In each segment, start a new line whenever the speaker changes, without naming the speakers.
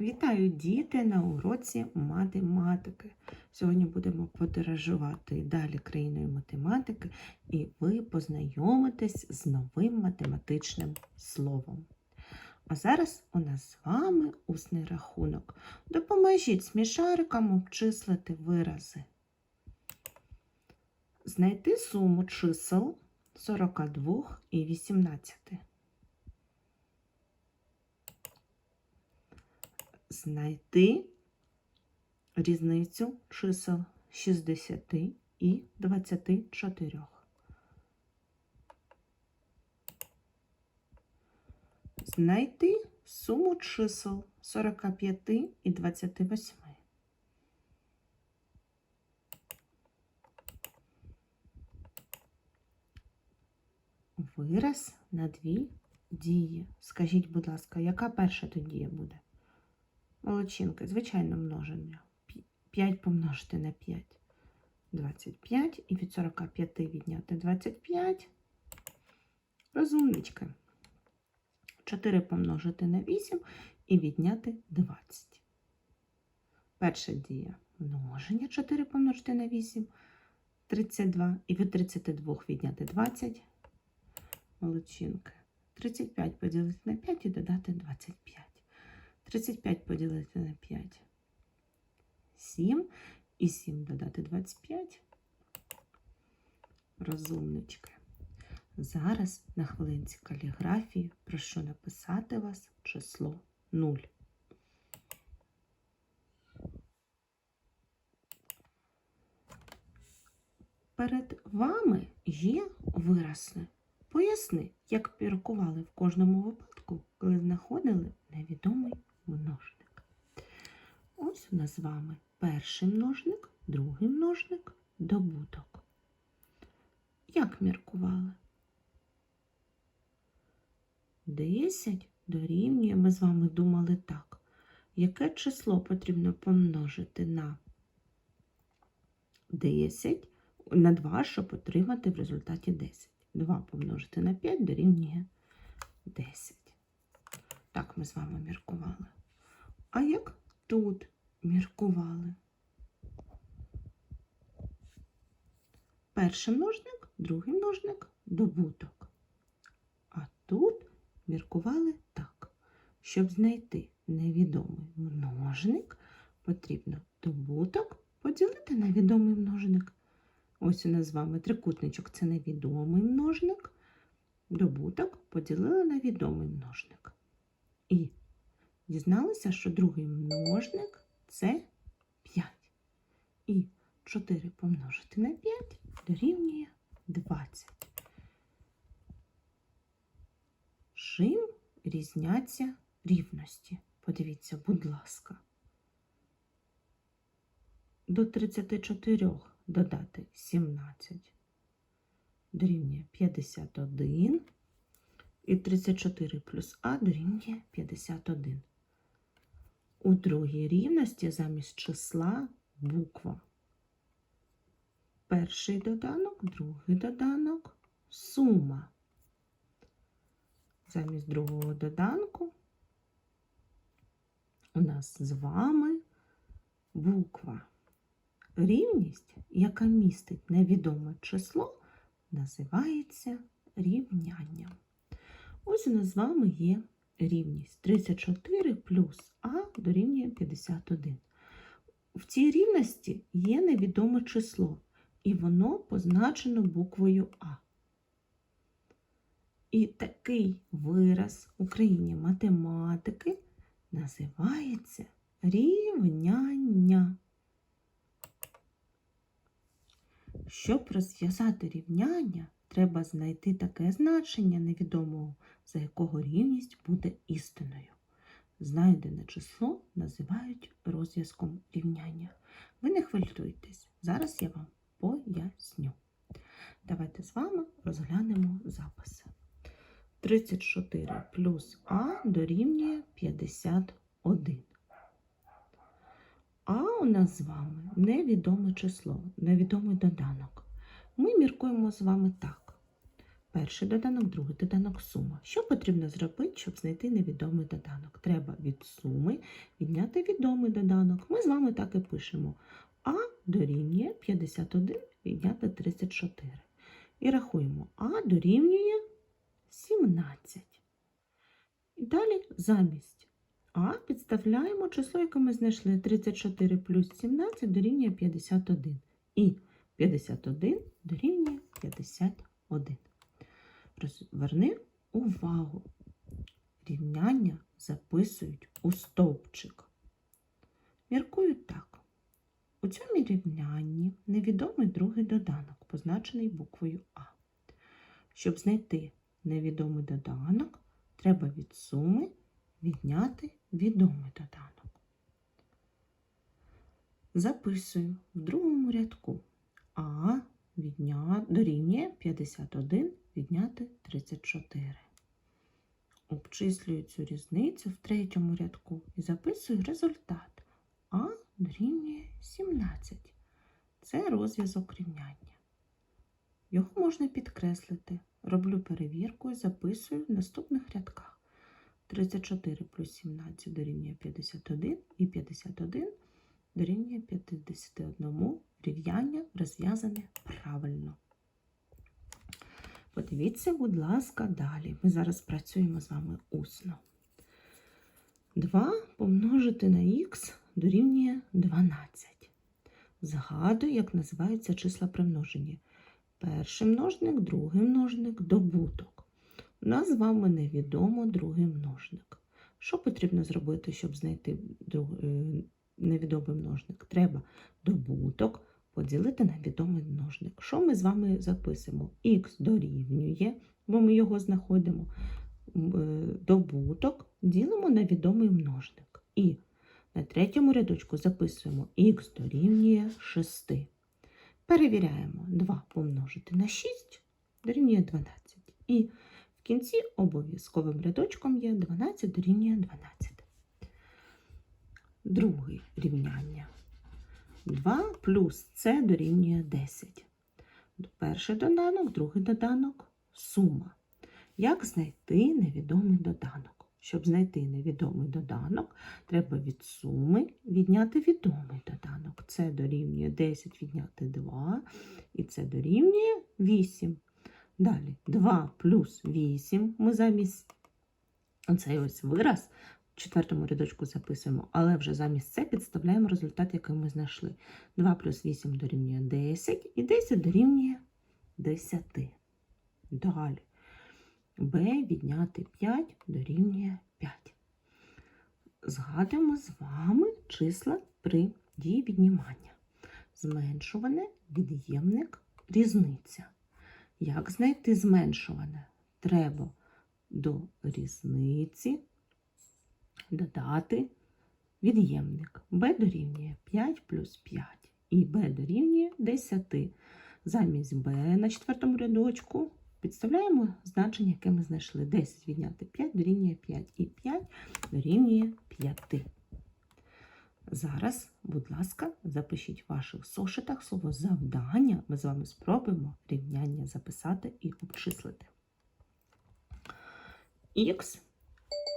Вітаю діти на уроці математики. Сьогодні будемо подорожувати далі країною математики, і ви познайомитесь з новим математичним словом. А зараз у нас з вами усний рахунок. Допоможіть смішарикам обчислити вирази. Знайти суму чисел 42 і 18. Знайти різницю чисел 60 і 24. Знайти суму чисел 45 і 28. Вираз на дві дії. Скажіть, будь ласка, яка перша тут дія буде? Молодчинки, звичайно, множення. 5 помножити на 5. 25 і від 45 відняти 25. Розумнички. 4 помножити на 8 і відняти 20. Перша дія. Множення 4 помножити на 8. 32 і від 32 відняти 20. Молодчинки. 35 поділити на 5 і додати 25. 35 поділити на 5. 7. І 7 додати 25. Розумнички. Зараз на хвилинці каліграфії прошу написати вас число 0. Перед вами є вирази. Поясни, як міркували в кожному випадку, коли знаходили невідомий множник. Ось у нас з вами перший множник, другий множник, добуток. Як міркували? 10 дорівнює, ми з вами думали так. Яке число потрібно помножити на 10, на 2, щоб отримати в результаті 10. 2 помножити на 5 дорівнює 10. Так ми з вами міркували. А як тут міркували? Перший множник, другий множник добуток. А тут міркували так. Щоб знайти невідомий множник, потрібно добуток поділити на відомий множник. Ось у нас з вами трикутничок це невідомий множник. Добуток поділили на відомий множник. І дізналися, що другий множник це 5. І 4 помножити на 5 дорівнює 20. Чим різняться рівності? Подивіться, будь ласка. До 34 додати 17 дорівнює 51. І 34 плюс А дорівнює 51. У другій рівності замість числа буква. Перший доданок, другий доданок, сума. Замість другого доданку у нас з вами буква. Рівність, яка містить невідоме число, називається рівнянням. Ось у нас з вами є рівність 34 плюс А дорівнює 51. В цій рівності є невідоме число, і воно позначено буквою А. І такий вираз в Україні математики називається рівняння. Щоб розв'язати рівняння, треба знайти таке значення невідомого, за якого рівність буде істиною. Знайдене число називають розв'язком рівняння. Ви не хвилюйтесь, зараз я вам поясню. Давайте з вами розглянемо записи. 34 плюс А дорівнює 51. А у нас з вами невідоме число, невідомий доданок. Ми міркуємо з вами так. Перший доданок, другий доданок сума. Що потрібно зробити, щоб знайти невідомий доданок? Треба від суми відняти відомий доданок. Ми з вами так і пишемо. А дорівнює 51 відняти 34. І рахуємо А дорівнює 17. І далі замість А підставляємо число, яке ми знайшли 34 плюс 17 дорівнює 51. І 51 дорівнює 51. Розверни увагу. Рівняння записують у стовпчик. Міркують так. У цьому рівнянні невідомий другий доданок, позначений буквою А. Щоб знайти невідомий доданок, треба від суми відняти відомий доданок. Записую в другому рядку А відня... дорівнює 51 відняти 34. Обчислюю цю різницю в третьому рядку і записую результат. А дорівнює 17. Це розв'язок рівняння. Його можна підкреслити. Роблю перевірку і записую в наступних рядках. 34 плюс 17 дорівнює 51 і 51 дорівнює 51. Рівняння розв'язане правильно. Подивіться, будь ласка, далі. Ми зараз працюємо з вами усно. 2 помножити на х дорівнює 12. Згадую, як називаються числа при множенні. Перший множник, другий множник, добуток. У нас з вами невідомо другий множник. Що потрібно зробити, щоб знайти е, невідомий множник? Треба добуток поділити на відомий множник. Що ми з вами записуємо? Х дорівнює, бо ми його знаходимо. Е, Добуток ділимо на відомий множник. І на третьому рядочку записуємо х дорівнює 6. Перевіряємо 2 помножити на 6 дорівнює 12. І в кінці обов'язковим рядочком є 12 дорівнює 12. Друге рівняння. 2 плюс С дорівнює 10. Перший доданок, другий доданок сума. Як знайти невідомий доданок? Щоб знайти невідомий доданок, треба від суми відняти відомий доданок. Це дорівнює 10 відняти 2, і це дорівнює 8. Далі 2 плюс 8 ми замість цей ось вираз четвертому рядочку записуємо, але вже замість це підставляємо результат, який ми знайшли. 2 плюс 8 дорівнює 10, і 10 дорівнює 10. Далі. b відняти 5 дорівнює 5. Згадуємо з вами числа при дії віднімання. Зменшуване, від'ємник, різниця. Як знайти зменшуване? Треба до різниці додати від'ємник. b дорівнює 5 плюс 5 і b дорівнює 10. Замість b на четвертому рядочку підставляємо значення, яке ми знайшли. 10 відняти 5 дорівнює 5 і 5 дорівнює 5. Зараз, будь ласка, запишіть в ваших сошитах слово завдання. Ми з вами спробуємо рівняння записати і обчислити. Х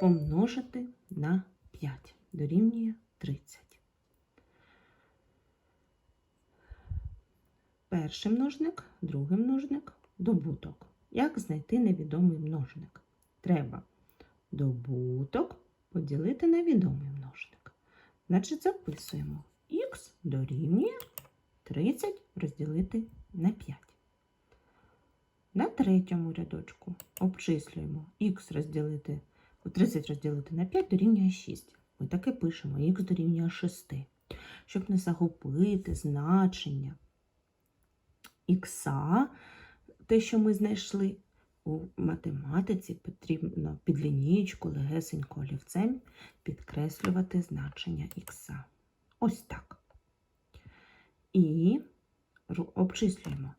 помножити на 5 дорівнює 30. Перший множник, другий множник, добуток. Як знайти невідомий множник? Треба добуток поділити на відомий множник. Значить, записуємо х дорівнює 30 розділити на 5. На третьому рядочку обчислюємо х розділити 30 розділити на 5 дорівнює 6. Ми таке пишемо х дорівнює 6. Щоб не загубити значення х, те, що ми знайшли у математиці, потрібно під лінієчку легесенько олівцем підкреслювати значення х. Ось так. І обчислюємо.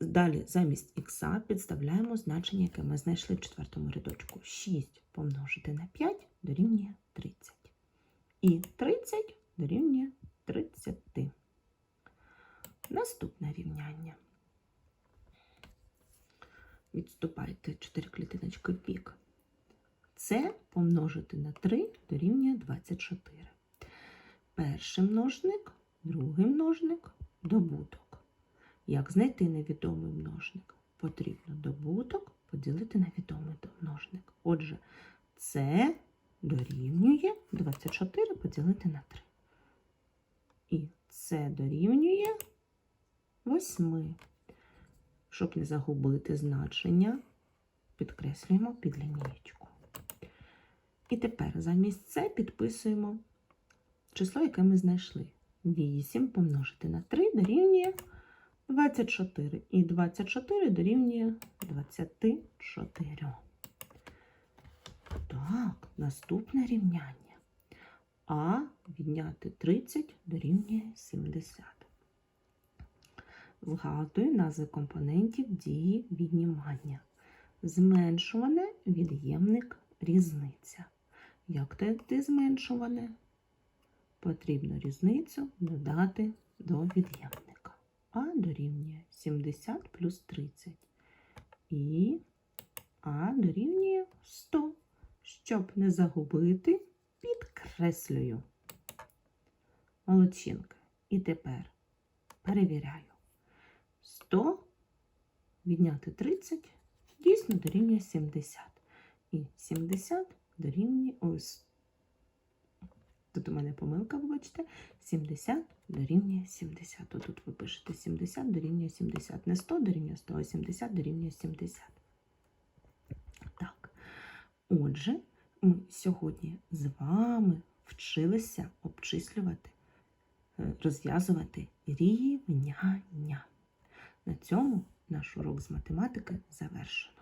Далі замість х підставляємо значення, яке ми знайшли в четвертому рядочку. 6 помножити на 5 дорівнює 30. І 30 дорівнює 30. Наступне рівняння. Відступайте 4 клітиночки в бік. Це помножити на 3 дорівнює 24. Перший множник, другий множник, добуток. Як знайти невідомий множник? Потрібно добуток поділити на відомий множник. Отже, це дорівнює 24 поділити на 3. І це дорівнює 8. Щоб не загубити значення, підкреслюємо під лінієчку. І тепер замість це підписуємо число, яке ми знайшли. 8 помножити на 3 дорівнює 24. І 24 дорівнює 24. Так, наступне рівняння. А відняти 30 дорівнює 70. Згадую назви компонентів дії віднімання. Зменшуване від'ємник різниця. Як знайти зменшуване? Потрібно різницю додати до від'ємника. А дорівнює 70 плюс 30. І А дорівнює 100. Щоб не загубити, підкреслюю. Молодчинка. І тепер перевіряю. 100 відняти 30 дійсно дорівнює 70. І 70 дорівнює ось. Тут у мене помилка, вибачте, 70 дорівнює 70. Тут ви пишете 70 дорівнює 70. Не 100 дорівнює 100, а 70 дорівнює 70. Так. Отже, ми сьогодні з вами вчилися обчислювати, е, розв'язувати рівняння. На цьому наш урок з математики завершено.